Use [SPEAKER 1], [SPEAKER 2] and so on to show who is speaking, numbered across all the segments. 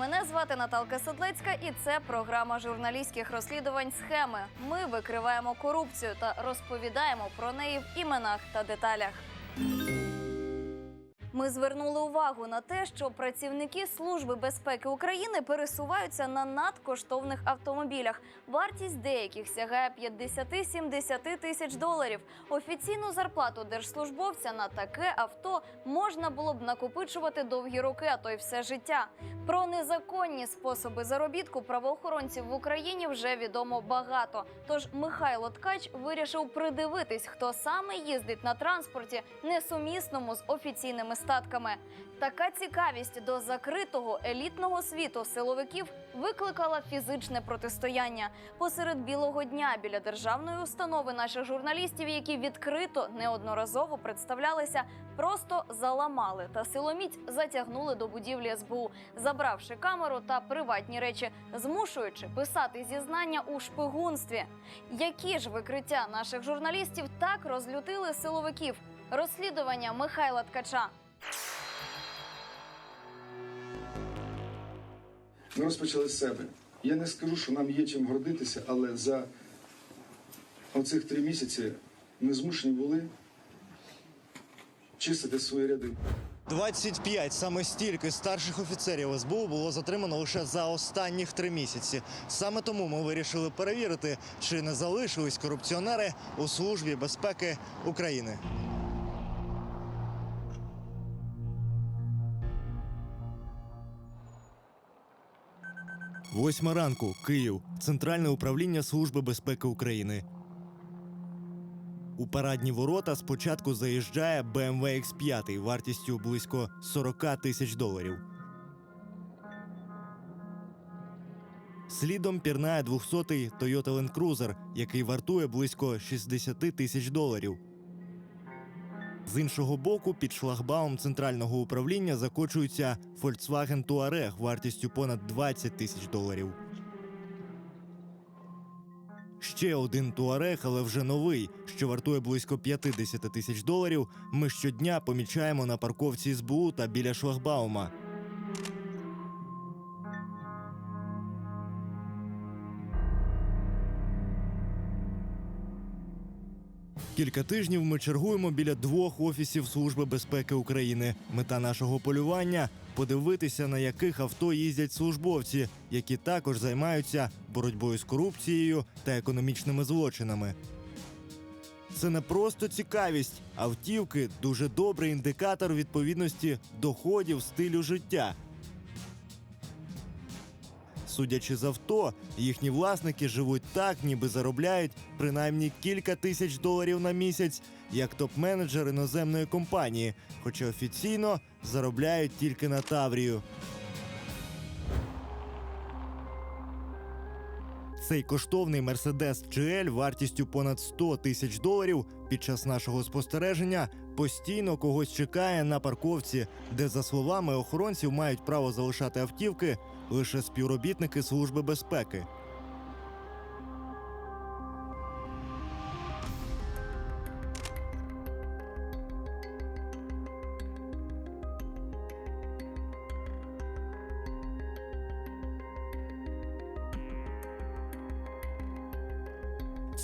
[SPEAKER 1] Мене звати Наталка Седлецька, і це програма журналістських розслідувань схеми. Ми викриваємо корупцію та розповідаємо про неї в іменах та деталях. Ми звернули увагу на те, що працівники Служби безпеки України пересуваються на надкоштовних автомобілях. Вартість деяких сягає 50-70 тисяч доларів. Офіційну зарплату держслужбовця на таке авто можна було б накопичувати довгі роки, а то й все життя. Про незаконні способи заробітку правоохоронців в Україні вже відомо багато. Тож Михайло Ткач вирішив придивитись, хто саме їздить на транспорті, несумісному з офіційними статками. Така цікавість до закритого елітного світу силовиків викликала фізичне протистояння посеред білого дня біля державної установи наших журналістів, які відкрито неодноразово представлялися, просто заламали та силоміць затягнули до будівлі СБУ, забравши камеру та приватні речі, змушуючи писати зізнання у шпигунстві. Які ж викриття наших журналістів так розлютили силовиків? Розслідування Михайла Ткача.
[SPEAKER 2] Ми розпочали з себе. Я не скажу, що нам є чим гордитися, але за оцих три місяці ми змушені були чистити свої ряди.
[SPEAKER 3] 25 саме стільки старших офіцерів СБУ було затримано лише за останніх три місяці. Саме тому ми вирішили перевірити, чи не залишились корупціонери у службі безпеки України. Восьма ранку, Київ, Центральне управління Служби безпеки України. У парадні ворота спочатку заїжджає BMW X5 вартістю близько 40 тисяч доларів. Слідом пірнає 200-й Toyota Land Cruiser, який вартує близько 60 тисяч доларів. З іншого боку, під шлагбаум центрального управління закочується Volkswagen Touareg вартістю понад 20 тисяч доларів. Ще один туарег, але вже новий, що вартує близько 50 тисяч доларів. Ми щодня помічаємо на парковці СБУ та біля шлагбаума. Кілька тижнів ми чергуємо біля двох офісів Служби безпеки України. Мета нашого полювання подивитися, на яких авто їздять службовці, які також займаються боротьбою з корупцією та економічними злочинами. Це не просто цікавість. Автівки дуже добрий індикатор відповідності доходів стилю життя. Судячи з авто, їхні власники живуть так, ніби заробляють принаймні кілька тисяч доларів на місяць, як топ-менеджер іноземної компанії, хоча офіційно заробляють тільки на Таврію. Цей коштовний Mercedes GL вартістю понад 100 тисяч доларів під час нашого спостереження постійно когось чекає на парковці, де, за словами охоронців, мають право залишати автівки лише співробітники Служби безпеки.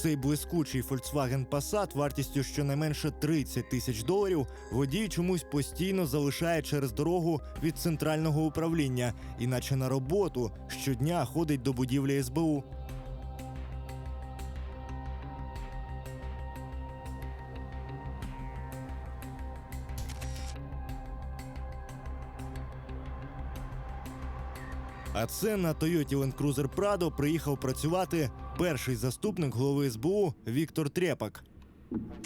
[SPEAKER 3] Цей блискучий Volkswagen Passat вартістю щонайменше 30 тисяч доларів водій чомусь постійно залишає через дорогу від центрального управління, іначе на роботу щодня ходить до будівлі СБУ. А це на Toyota Land Cruiser Prado приїхав працювати перший заступник голови СБУ Віктор Трєпак.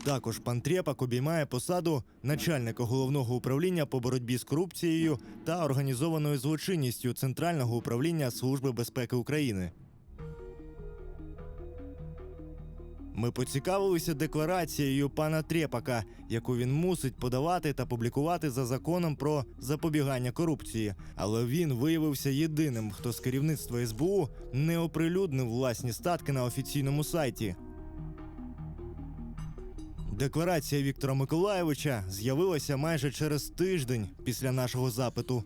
[SPEAKER 3] Також пан Трепак обіймає посаду начальника головного управління по боротьбі з корупцією та організованою злочинністю Центрального управління Служби безпеки України. Ми поцікавилися декларацією пана Трепака, яку він мусить подавати та публікувати за законом про запобігання корупції. Але він виявився єдиним, хто з керівництва СБУ не оприлюднив власні статки на офіційному сайті. Декларація Віктора Миколаєвича з'явилася майже через тиждень після нашого запиту.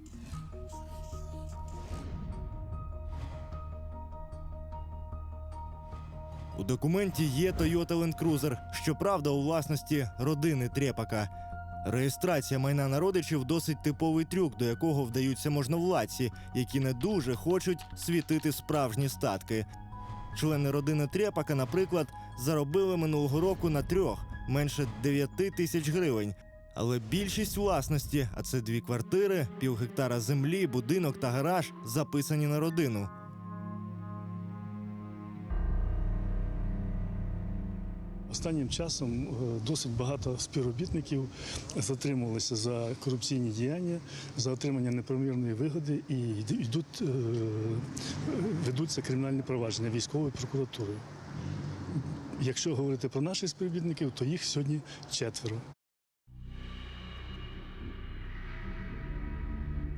[SPEAKER 3] Документі є Toyota Land Cruiser, щоправда, у власності родини Трепака. Реєстрація майна на родичів досить типовий трюк, до якого вдаються можновладці, які не дуже хочуть світити справжні статки. Члени родини Трепака, наприклад, заробили минулого року на трьох менше 9 тисяч гривень. Але більшість власності, а це дві квартири, пів гектара землі, будинок та гараж, записані на родину.
[SPEAKER 4] Останнім часом е, досить багато співробітників затримувалися за корупційні діяння, за отримання неправомірної вигоди і йдуть, е, ведуться кримінальні провадження військовою прокуратурою. Якщо говорити про наших співробітників, то їх сьогодні четверо.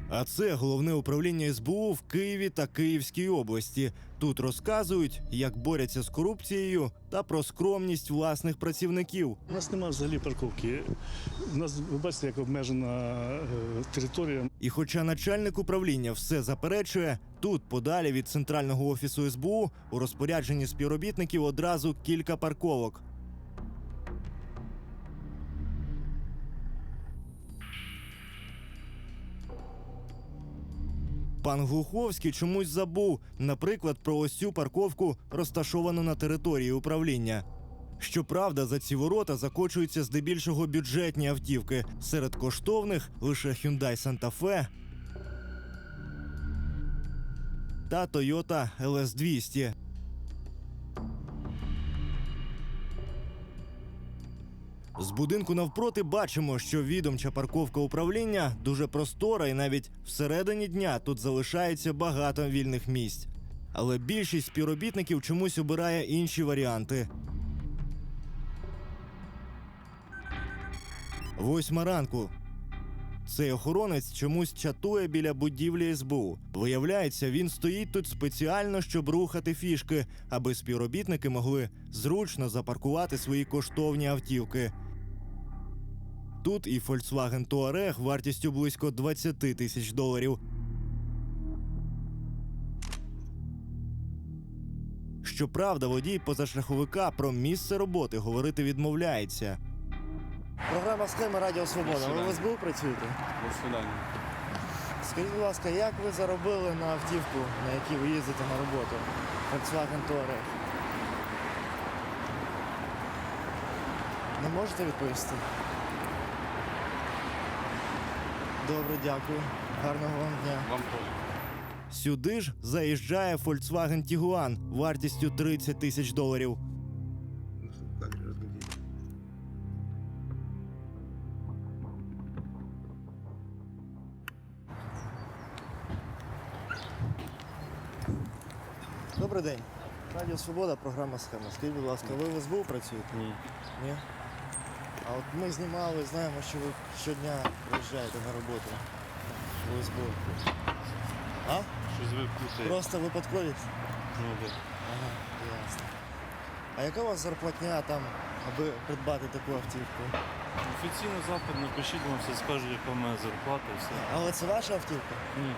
[SPEAKER 3] А це головне управління СБУ в Києві та Київській області. Тут розказують, як борються з корупцією та про скромність власних працівників.
[SPEAKER 4] У нас немає взагалі парковки. У нас, ви бачите, як обмежена е, територія.
[SPEAKER 3] І хоча начальник управління все заперечує, тут, подалі від центрального офісу СБУ, у розпорядженні співробітників одразу кілька парковок. Пан Глуховський чомусь забув, наприклад, про ось цю парковку, розташовану на території управління. Щоправда, за ці ворота закочуються здебільшого бюджетні автівки. Серед коштовних лише Hyundai Santa Fe та Toyota LS200. З будинку навпроти бачимо, що відомча парковка управління дуже простора, і навіть всередині дня тут залишається багато вільних місць. Але більшість співробітників чомусь обирає інші варіанти. Восьма ранку. Цей охоронець чомусь чатує біля будівлі СБУ. Виявляється, він стоїть тут спеціально, щоб рухати фішки, аби співробітники могли зручно запаркувати свої коштовні автівки. Тут і Volkswagen Touareg вартістю близько 20 тисяч доларів. Щоправда, водій позашляховика про місце роботи говорити відмовляється. Програма схеми Радіо Свобода. Ви в СБУ працюєте?
[SPEAKER 5] До свидання.
[SPEAKER 3] Скажіть, будь ласка, як ви заробили на автівку, на якій ви їздите на роботу? Volkswagen Touareg? Не можете відповісти? Добре, дякую. Гарного вам дня.
[SPEAKER 5] Вам теж.
[SPEAKER 3] Сюди ж заїжджає Volkswagen Tiguan вартістю 30 тисяч доларів. Добрий день. Радіо Свобода, програма схема. Скажіть, будь ласка, ви в СБУ працюєте?
[SPEAKER 5] Ні.
[SPEAKER 3] Ні? А от ми знімали, знаємо, що ви щодня приїжджаєте на роботу в СБУ. А?
[SPEAKER 5] Щось ви плутаєте.
[SPEAKER 3] Просто випадкові?
[SPEAKER 5] Ну, да.
[SPEAKER 3] Ага, ясно. А яка у вас зарплатня там, аби придбати таку автівку?
[SPEAKER 5] Офіційний запит напишіть, вам все скажуть, яка в мене зарплата і все.
[SPEAKER 3] Але це ваша автівка?
[SPEAKER 5] Ні.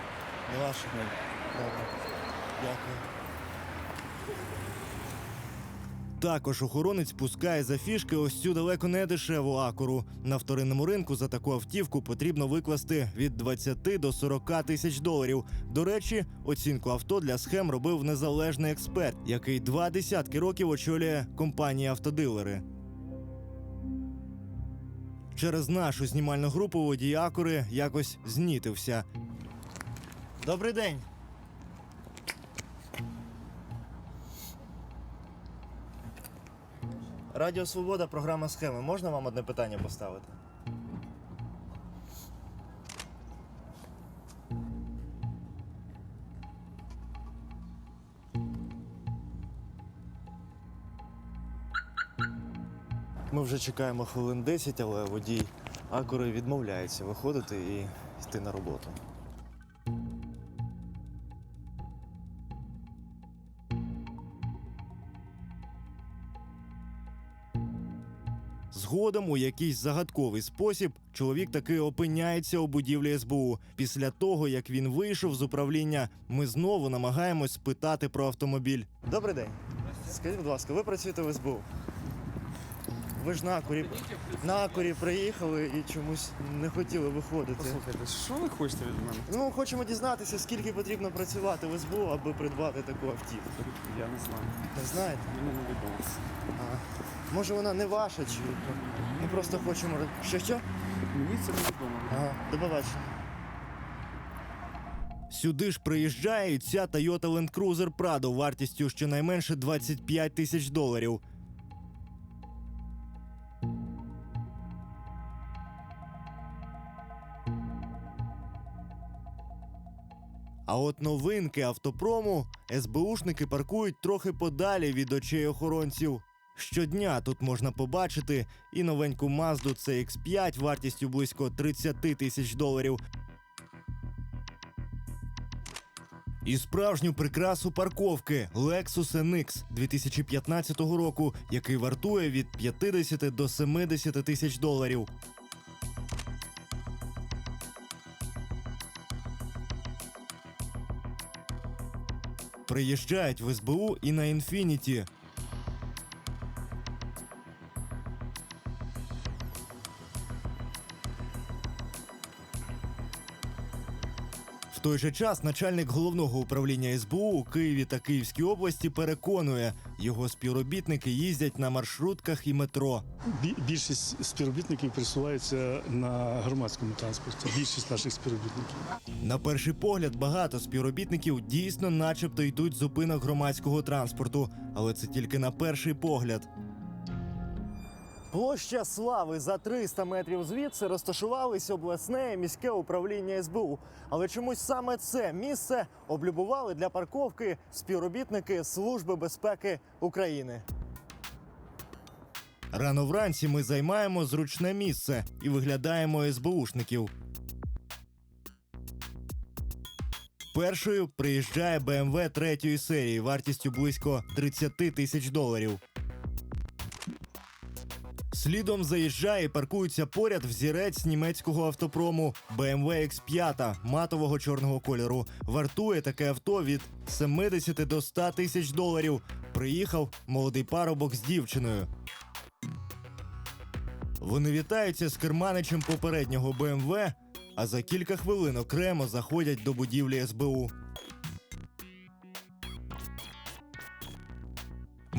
[SPEAKER 3] Не ваша? Ні. Добре. Дякую. Також охоронець пускає за фішки ось цю далеко не дешеву акуру. На вторинному ринку за таку автівку потрібно викласти від 20 до 40 тисяч доларів. До речі, оцінку авто для схем робив незалежний експерт, який два десятки років очолює компанії автодилери. Через нашу знімальну групу водій акури якось знітився. Добрий день. Радіо Свобода, програма схеми. Можна вам одне питання поставити? Ми вже чекаємо хвилин 10, але водій Акури відмовляється виходити і йти на роботу. Згодом у якийсь загадковий спосіб чоловік таки опиняється у будівлі СБУ. Після того, як він вийшов з управління, ми знову намагаємось спитати про автомобіль. Добрий день. Скажіть, будь ласка, ви працюєте в СБУ? Ви ж на курі, на курі приїхали і чомусь не хотіли виходити.
[SPEAKER 6] Послухайте, що ви хочете від мене?
[SPEAKER 3] Ну, хочемо дізнатися, скільки потрібно працювати в СБУ, аби придбати таку автівку.
[SPEAKER 6] Я не знаю.
[SPEAKER 3] Не знаєте?
[SPEAKER 6] Мені не відомо.
[SPEAKER 3] А, може вона не ваша, чи ми просто хочемо. Що що?
[SPEAKER 6] Мені це не відомо.
[SPEAKER 3] Ага, до побачення. Сюди ж приїжджає і ця Toyota Land Cruiser Prado вартістю щонайменше 25 тисяч доларів. А от новинки автопрому СБУшники паркують трохи подалі від очей охоронців. Щодня тут можна побачити і новеньку Mazda CX-5 вартістю близько 30 тисяч доларів. І справжню прикрасу парковки Lexus NX 2015 року, який вартує від 50 до 70 тисяч доларів. Приїжджають в СБУ і на Infiniti. В той же час начальник головного управління СБУ у Києві та Київській області переконує, його співробітники їздять на маршрутках і метро.
[SPEAKER 4] Бі- Більшість співробітників пересуваються на громадському транспорті. Більшість наших співробітників.
[SPEAKER 3] На перший погляд, багато співробітників дійсно, начебто, йдуть з зупинок громадського транспорту, але це тільки на перший погляд. Площа слави за 300 метрів звідси розташувались обласне міське управління СБУ. Але чомусь саме це місце облюбували для парковки співробітники Служби безпеки України. Рано вранці ми займаємо зручне місце і виглядаємо СБУшників. Першою приїжджає BMW третьої серії вартістю близько 30 тисяч доларів. Слідом заїжджає і паркується поряд взірець німецького автопрому BMW X5 матового чорного кольору. Вартує таке авто від 70 до 100 тисяч доларів. Приїхав молодий парубок з дівчиною. Вони вітаються з керманичем попереднього BMW, а за кілька хвилин окремо заходять до будівлі СБУ.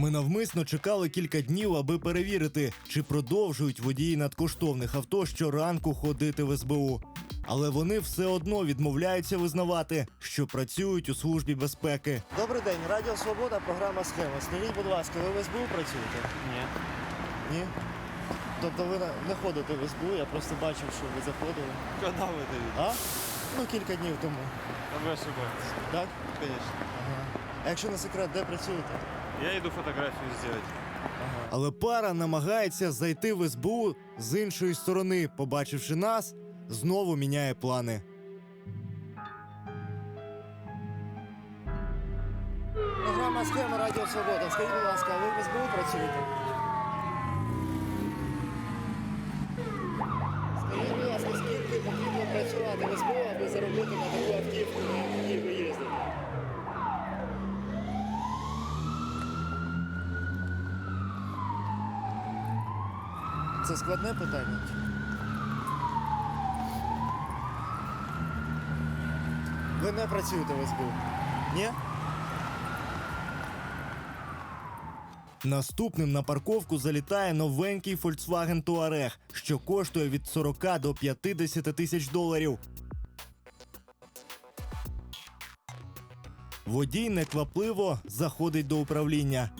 [SPEAKER 3] Ми навмисно чекали кілька днів, аби перевірити, чи продовжують водії надкоштовних авто щоранку ходити в СБУ. Але вони все одно відмовляються визнавати, що працюють у службі безпеки. Добрий день, Радіо Свобода, програма схема. Скажіть, будь ласка, ви в СБУ працюєте?
[SPEAKER 5] Ні.
[SPEAKER 3] Ні? Тобто ви не ходите в СБУ, я просто бачив, що ви заходили.
[SPEAKER 5] Коли ви даєте?
[SPEAKER 3] А? Ну, кілька днів тому.
[SPEAKER 5] Ви ошибаєтесь.
[SPEAKER 3] Так?
[SPEAKER 5] Звісно.
[SPEAKER 3] Ага. А якщо не секрет, де працюєте?
[SPEAKER 5] Я йду фотографію зробити.
[SPEAKER 3] Але пара намагається зайти в СБУ з іншої сторони, побачивши нас, знову міняє плани. Програма схема Радіо Свобода. Скажіть, будь ласка, ви в СБУ працюєте? Скажіть, будь ласка, скільки потрібно працювати в СБУ, аби заробити на таку автівку, на якій ви їздите? Це складне питання. Ви не працюєте в СБУ? Ні? Наступним на парковку залітає новенький Volkswagen Touareg, що коштує від 40 до 50 тисяч доларів. Водій неквапливо заходить до управління.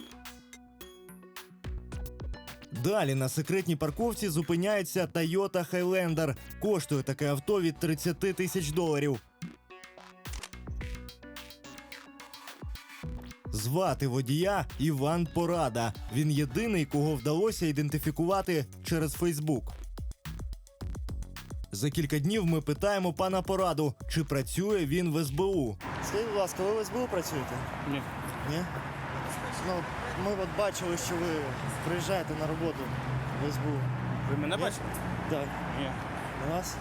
[SPEAKER 3] Далі на секретній парковці зупиняється Toyota Highlander. Коштує таке авто від 30 тисяч доларів. Звати водія Іван Порада. Він єдиний, кого вдалося ідентифікувати через Фейсбук. За кілька днів ми питаємо пана Пораду, чи працює він в СБУ. Скажіть, будь ласка, ви в СБУ працюєте?
[SPEAKER 5] Ні.
[SPEAKER 3] Ні? Ну, ми от бачили, що ви приїжджаєте на роботу в СБУ.
[SPEAKER 6] Ви мене бачите?
[SPEAKER 3] Так.
[SPEAKER 6] Ні.
[SPEAKER 3] На вас?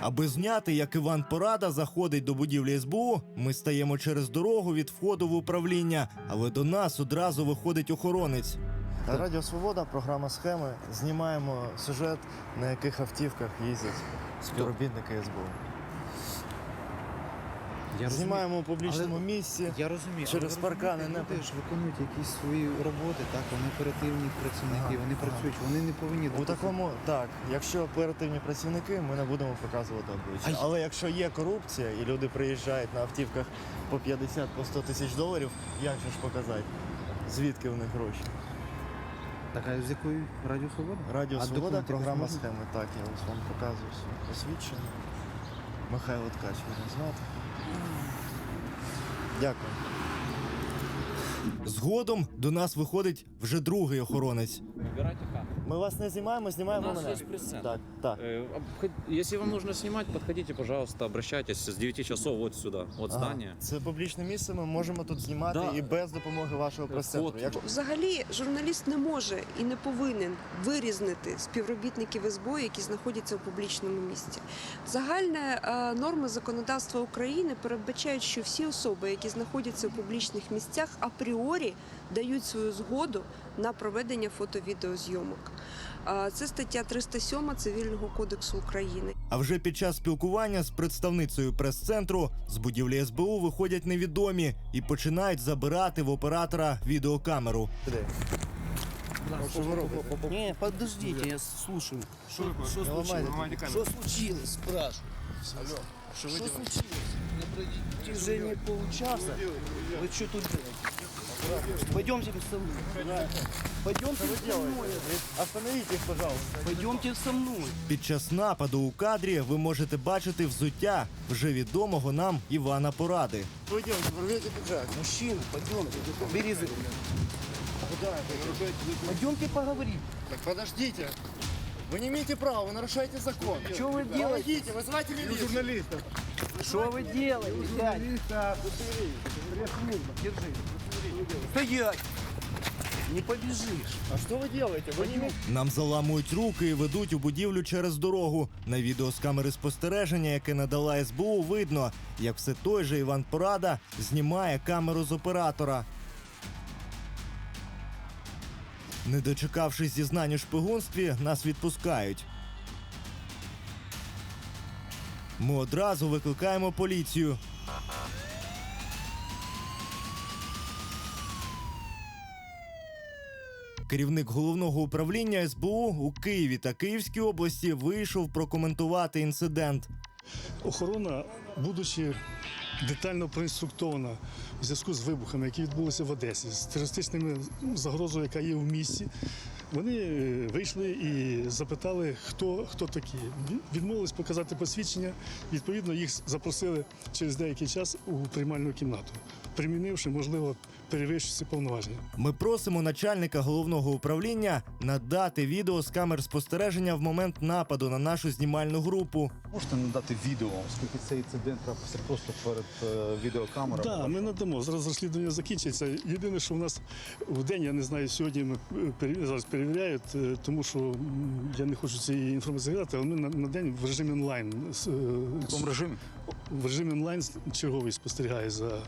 [SPEAKER 3] Аби зняти, як Іван Порада заходить до будівлі СБУ, ми стаємо через дорогу від входу в управління, але до нас одразу виходить охоронець. Радіо Свобода, програма схеми. Знімаємо сюжет, на яких автівках їздять співробітники СБУ.
[SPEAKER 7] Я
[SPEAKER 3] Знімаємо у публічному
[SPEAKER 7] Але-
[SPEAKER 3] місці.
[SPEAKER 7] Я розумію,
[SPEAKER 3] Через
[SPEAKER 7] але
[SPEAKER 3] паркани не
[SPEAKER 7] люди ж виконують якісь свої роботи, так вони оперативні працівники,
[SPEAKER 3] Ага,
[SPEAKER 7] вони
[SPEAKER 3] ага.
[SPEAKER 7] працюють, вони не повинні
[SPEAKER 3] У такому так, якщо оперативні працівники, ми не будемо показувати обличчя. Але якщо є корупція і люди приїжджають на автівках по 50 по 100 тисяч доларів, як же ж показати? Звідки в них гроші?
[SPEAKER 7] Так, а з якої Радіо Свобода?
[SPEAKER 3] Радіо
[SPEAKER 7] А
[SPEAKER 3] Свобода, програма схеми. Так, я ось вам показую посвідчення. Михайло Ткач мене звати. Дякую. Згодом до нас виходить вже другий охоронець.
[SPEAKER 8] Вибирайте как.
[SPEAKER 3] Ми вас не знімаємо, знімаємо
[SPEAKER 8] У нас
[SPEAKER 3] мене.
[SPEAKER 8] есть пресс-центр.
[SPEAKER 3] Так, так.
[SPEAKER 8] Э, обход- Если вам нужно снимать, подходите, пожалуйста, обращайтесь с 9 часов вот сюда, вот
[SPEAKER 3] Ага.
[SPEAKER 8] здание.
[SPEAKER 3] Це публічне місце, ми можемо тут знімати
[SPEAKER 8] Да.
[SPEAKER 3] і без допомоги вашого прес-центру.
[SPEAKER 8] Фото.
[SPEAKER 3] Як...
[SPEAKER 9] Взагалі, журналіст не може і не повинен вирізнити співробітників СБУ, які знаходяться у публічному місці. Загальне е, норми законодавства України передбачають, що всі особи, які знаходяться у публічних місцях, апріорі дають свою згоду на проведення фото-відеозйомок. Це стаття 307 Цивільного кодексу України.
[SPEAKER 3] А вже під час спілкування з представницею прес-центру з будівлі СБУ виходять невідомі і починають забирати в оператора відеокамеру.
[SPEAKER 10] Не, подождите, я слушаю. Что, что
[SPEAKER 3] Не
[SPEAKER 10] случилось? Что случилось, спрашиваю. Что, случилось? На протяжении получаса вы что тут делаете? Пойдемте со мной. Пойдемте со мной.
[SPEAKER 3] Остановіть їх, пожалуйста.
[SPEAKER 10] Пойдемте со мной.
[SPEAKER 3] Під час нападу у кадрі ви можете бачити взуття вже відомого нам Івана Поради. Пойдемте, порвете піджак.
[SPEAKER 10] Мужчина, пойдемте. Бери за Пойдемте поговорим.
[SPEAKER 3] Так подождите. Вы не имеете права, вы нарушаете закон.
[SPEAKER 10] Что вы делаете?
[SPEAKER 3] Помогите, вызывайте милицию. журналистов.
[SPEAKER 10] Что вы делаете, дядя? Держи. Стоять. Не побежишь.
[SPEAKER 3] А что вы делаете? Вы не Нам заламують руки і ведуть у будівлю через дорогу. На відео з камери спостереження, яке надала СБУ, видно, як все той же Іван Порада знімає камеру з оператора. Не дочекавшись зізнань у шпигунстві, нас відпускають. Ми одразу викликаємо поліцію. Керівник головного управління СБУ у Києві та Київській області вийшов прокоментувати інцидент.
[SPEAKER 4] Охорона, будучи детально проінструктована в зв'язку з вибухами, які відбулися в Одесі, з терористичними загрозою, яка є в місті, вони е, вийшли і запитали, хто, хто такі. Відмовились показати посвідчення. Відповідно, їх запросили через деякий час у приймальну кімнату, примінивши, можливо, перевищуючи повноваження.
[SPEAKER 3] Ми просимо начальника головного управління надати відео з камер спостереження в момент нападу на нашу знімальну групу.
[SPEAKER 11] Можете надати відео, оскільки цей інцидент трапився просто перед е, відеокамерою.
[SPEAKER 4] Так, ми надамо. Зараз розслідування закінчиться. Єдине, що в нас в день, я не знаю, сьогодні ми е, пере- зараз перевіряють, е, тому що м, я не хочу цієї інформації дати, але ми на, на день в режимі онлайн. е,
[SPEAKER 11] В якому режимі?
[SPEAKER 4] В режимі онлайн черговий спостерігає за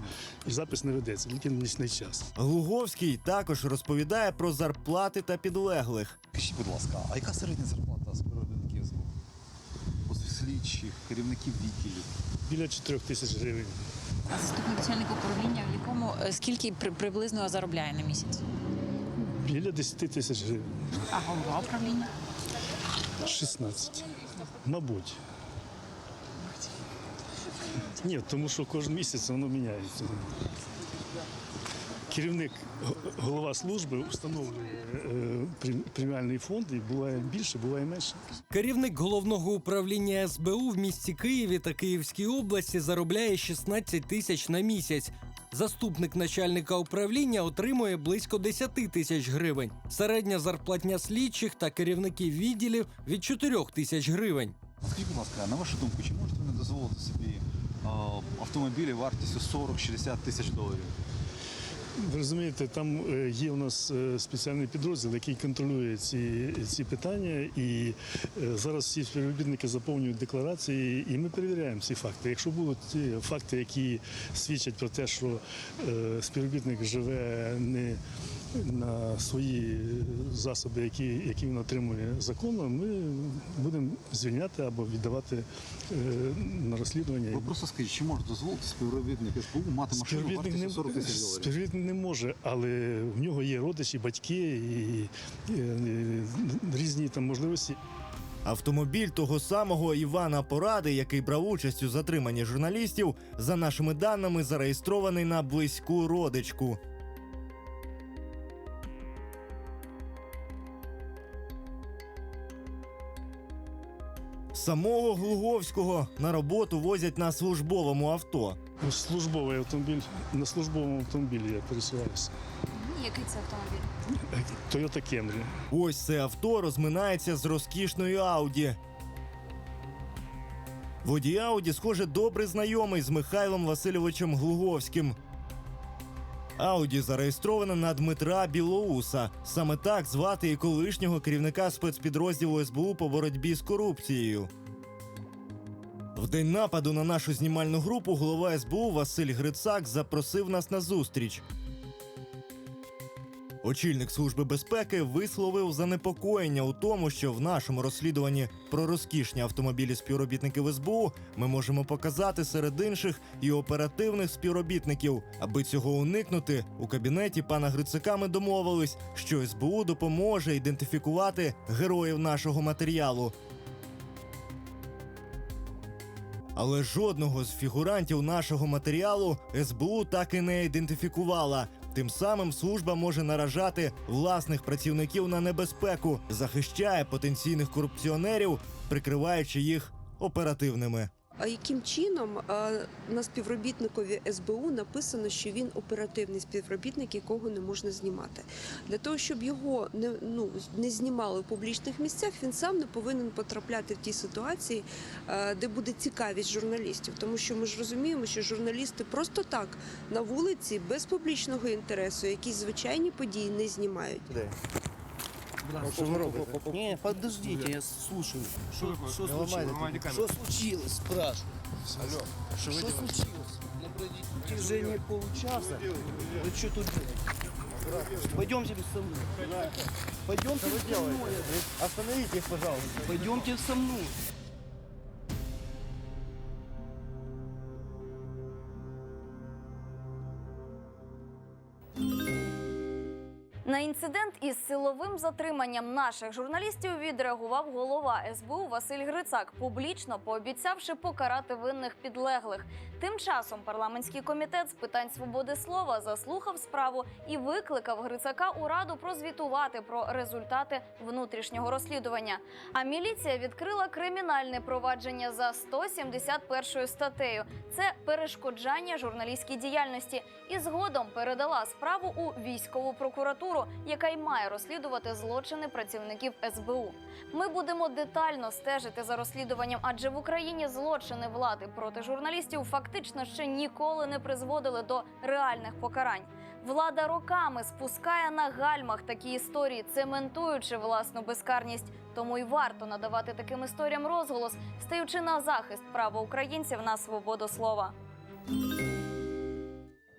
[SPEAKER 4] і запис не ведеться, тільки на нічний час.
[SPEAKER 3] Глуговський також розповідає про зарплати та підлеглих.
[SPEAKER 11] Скажіть, будь ласка, а яка середня зарплата слідчих, керівників відділів?
[SPEAKER 4] Біля 4 тисяч гривень.
[SPEAKER 12] А заступник начальника управління, в якому е, скільки приблизно заробляє на місяць?
[SPEAKER 4] Біля 10 тисяч гривень.
[SPEAKER 12] А голова управління?
[SPEAKER 4] 16. Мабуть. Ні, тому що кожен місяць воно міняється. Керівник, голова служби встановлює е, преміальний фонд, і буває більше, буває менше.
[SPEAKER 13] Керівник головного управління СБУ в місті Києві та Київській області заробляє 16 тисяч на місяць. Заступник начальника управління отримує близько 10 тисяч гривень. Середня зарплатня слідчих та керівників відділів від 4 тисяч гривень.
[SPEAKER 11] Скажіть, будь ласка, на вашу думку, чи можете ви дозволити собі е, автомобілі вартістю 40-60 тисяч доларів?
[SPEAKER 4] Ви розумієте, там е, є у нас е, спеціальний підрозділ, який контролює ці, ці питання, і е, зараз всі співробітники заповнюють декларації, і ми перевіряємо ці факти. Якщо будуть ті факти, які свідчать про те, що співробітник живе не на свої засоби, які, які він отримує законно, ми будемо звільняти або віддавати е, на розслідування.
[SPEAKER 11] Ви просто скажіть, чи може дозволити співробітник СБУ мати машину
[SPEAKER 4] Співробітник не,
[SPEAKER 11] 40 тисяч доларів?
[SPEAKER 4] співробітник не може, але в нього є родичі, батьки і, і, е, різні там можливості.
[SPEAKER 3] Автомобіль того самого Івана Поради, який брав участь у затриманні журналістів, за нашими даними зареєстрований на близьку родичку. Самого Глуговського на роботу возять на службовому авто.
[SPEAKER 4] Ну, Службовий автомобіль на службовому автомобілі я пересуваюся.
[SPEAKER 1] Який це автомобіль?
[SPEAKER 4] Toyota Camry.
[SPEAKER 3] Ось це авто розминається з розкішною Ауді. Водій Ауді, схоже, добре знайомий з Михайлом Васильовичем Глуговським. Ауді зареєстрована на Дмитра Білоуса. Саме так звати і колишнього керівника спецпідрозділу СБУ по боротьбі з корупцією. В день нападу на нашу знімальну групу голова СБУ Василь Грицак запросив нас на зустріч. Очільник служби безпеки висловив занепокоєння у тому, що в нашому розслідуванні про розкішні автомобілі співробітників СБУ ми можемо показати серед інших і оперативних співробітників. Аби цього уникнути, у кабінеті пана Грицака ми домовились, що СБУ допоможе ідентифікувати героїв нашого матеріалу. Але жодного з фігурантів нашого матеріалу СБУ так і не ідентифікувала. Тим самим служба може наражати власних працівників на небезпеку, захищає потенційних корупціонерів, прикриваючи їх оперативними.
[SPEAKER 9] А яким чином на співробітникові СБУ написано, що він оперативний співробітник, якого не можна знімати? Для того, щоб його не, ну, не знімали в публічних місцях, він сам не повинен потрапляти в ті ситуації, де буде цікавість журналістів. Тому що ми ж розуміємо, що журналісти просто так на вулиці без публічного інтересу якісь звичайні події не знімають.
[SPEAKER 10] Что вы робите? Не, подождите, я слушаю. Что, что случилось? Что случилось, спрашиваю. Алло, что, случилось? На протяжении получаса вы что тут делаете? Пойдемте со мной. Пойдемте со мной.
[SPEAKER 3] Остановите их, пожалуйста.
[SPEAKER 10] Пойдемте со мной.
[SPEAKER 1] На інцидент із силовим затриманням наших журналістів відреагував голова СБУ Василь Грицак, публічно пообіцявши покарати винних підлеглих. Тим часом парламентський комітет з питань свободи слова заслухав справу і викликав Грицака у раду прозвітувати про результати внутрішнього розслідування. А міліція відкрила кримінальне провадження за 171 статтею. Це перешкоджання журналістській діяльності, і згодом передала справу у військову прокуратуру, яка й має розслідувати злочини працівників СБУ. Ми будемо детально стежити за розслідуванням, адже в Україні злочини влади проти журналістів фактично ще ніколи не призводили до реальних покарань. Влада роками спускає на гальмах такі історії, цементуючи власну безкарність. Тому й варто надавати таким історіям розголос, стаючи на захист права українців на свободу слова.